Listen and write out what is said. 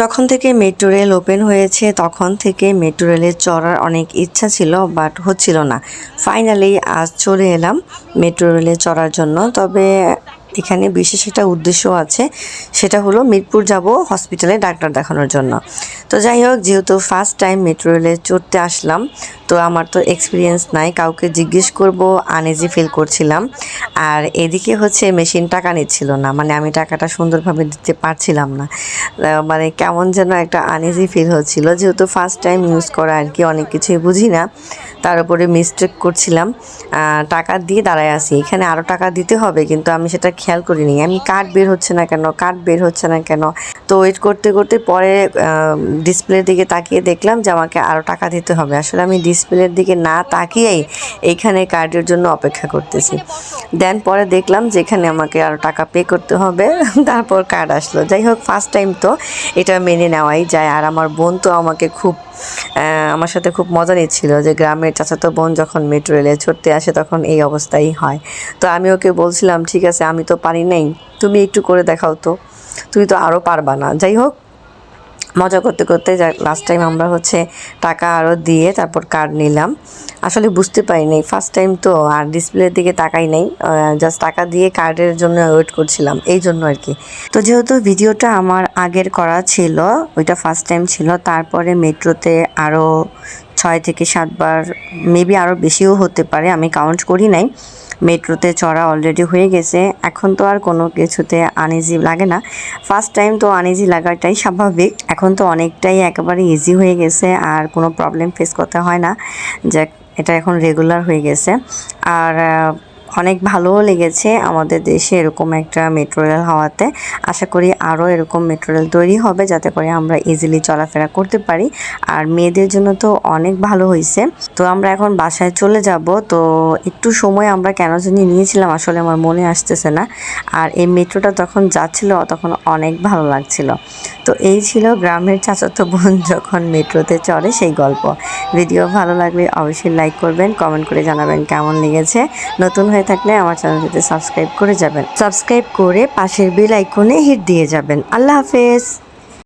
যখন থেকে metro rail open হয়েছে, তখন থেকে মেট্রো রেলে চড়ার অনেক ইচ্ছা ছিল বাট হচ্ছিল না। ফাইনালি আজ চলে এলাম মেট্রো রেলে চড়ার জন্য। তবে এখানে বিশেষ একটা উদ্দেশ্য আছে, সেটা হলো মিরপুর যাব হসপিটালে ডাক্তার দেখানোর জন্য। তো যাই হোক, যেহেতু ফার্স্ট টাইম মেট্রো রেলে চড়তে আসলাম তো আমার তো এক্সপিরিয়েন্স নাই, কাউকে জিজ্ঞেস করব আনইজি ফিল করছিলাম। আর এদিকে হচ্ছে মেশিন টাকা নিচ্ছিল না মানে আমি টাকাটা সুন্দরভাবে দিতে পারছিলাম না। মানে কেমন যেন একটা আনইজি ফিল হচ্ছিল, যেহেতু ফার্স্ট টাইম ইউজ করা আর কি, অনেক কিছুই বুঝি না। তার উপরে মিস্টেক করছিলাম। টাকা দিয়ে দাঁড়ায় আসি এখানে আরও টাকা দিতে হবে, কিন্তু আমি সেটা খেয়াল করিনি। আমি কার্ড বের হচ্ছে না কেন কার্ড বের হচ্ছে না কেন? তো ওয়েট করতে করতে পরে ডিসপ্লের দিকে তাকিয়ে দেখলাম যে আমাকে আরও টাকা দিতে হবে। আসলে আমি ডিসপ্লের দিকে না তাকিয়েই এইখানে কার্ডের জন্য অপেক্ষা করতেছি। দেন পরে দেখলাম যে এখানে আমাকে আরও টাকা পে করতে হবে, তারপর কার্ড আসলো। যাই হোক ফার্স্ট টাইম তো এটা মেনে নেওয়াই যায়। আর আমার বোন তো আমাকে খুব আমার সাথে খুব মজা নিচ্ছিল যে গ্রামের চাচাতো বোন যখন মেট্রো রেলে ছুটতে আসে তখন এই অবস্থাই হয়। তো আমি ওকে বলছিলাম, ঠিক আছে, আমি তো পারি নাই, তুমি একটু করে দেখাও তো। তুমি তো আরও পারবা না। যাই হোক মজা করতে করতে লাস্ট টাইম আমরা হচ্ছে টাকা আরও দিয়ে তারপর কার্ড নিলাম। আসলে বুঝতে পারিনি ফার্স্ট টাইম তো আর ডিসপ্লের দিকে তাকাই নাই জাস্ট টাকা দিয়ে কার্ডের জন্য ওয়েট করছিলাম, এই জন্য আর কি। তো যেহেতু ভিডিওটা আমার আগের করা ছিল, ওইটা ফার্স্ট টাইম ছিল, তারপরে মেট্রোতে আরও ছয় থেকে সাতবার মেবি আরও বেশিও হতে পারে, আমি কাউন্ট করি নাই। মেট্রোতে চড়া অলরেডি হয়ে গেছে। এখন তো আর কোনো কিছুতে আনইজি লাগে না। ফার্স্ট টাইম তো আনইজি লাগাটাই স্বাভাবিক। এখন তো অনেকটাই একেবারে ইজি হয়ে গেছে, আর কোনো প্রবলেম ফেস করতে হয় না। যে এটা এখন রেগুলার হয়ে গেছে। আর অনেক ভালোও লেগেছে আমাদের দেশে এরকম একটা মেট্রো রেল হওয়াতে। আশা করি আরও এরকম মেট্রো রেল তৈরি হবে যাতে করে আমরা ইজিলি চলাফেরা করতে পারি। আর মেয়েদের জন্য তো অনেক ভালো হয়েছে তো আমরা এখন বাসায় চলে যাব। তো একটু সময় আমরা কেন জানি নিয়েছিলাম, আসলে আমার মনে আসতেছে না। আর এই মেট্রোটা যখন যাচ্ছিল, তখন অনেক ভালো লাগছিল। তো এই ছিল গ্রামের চাচাতো বোন যখন মেট্রোতে চড়ে সেই গল্প। ভিডিও ভালো লাগলে অবশ্যই লাইক করবেন কমেন্ট করে জানাবেন কেমন লেগেছে। নতুন থাকলে আমার চ্যানেলটিতে সাবস্ক্রাইব করে যাবেন। সাবস্ক্রাইব করে পাশের বেল আইকনে হিট দিয়ে যাবেন। আল্লাহ হাফেজ।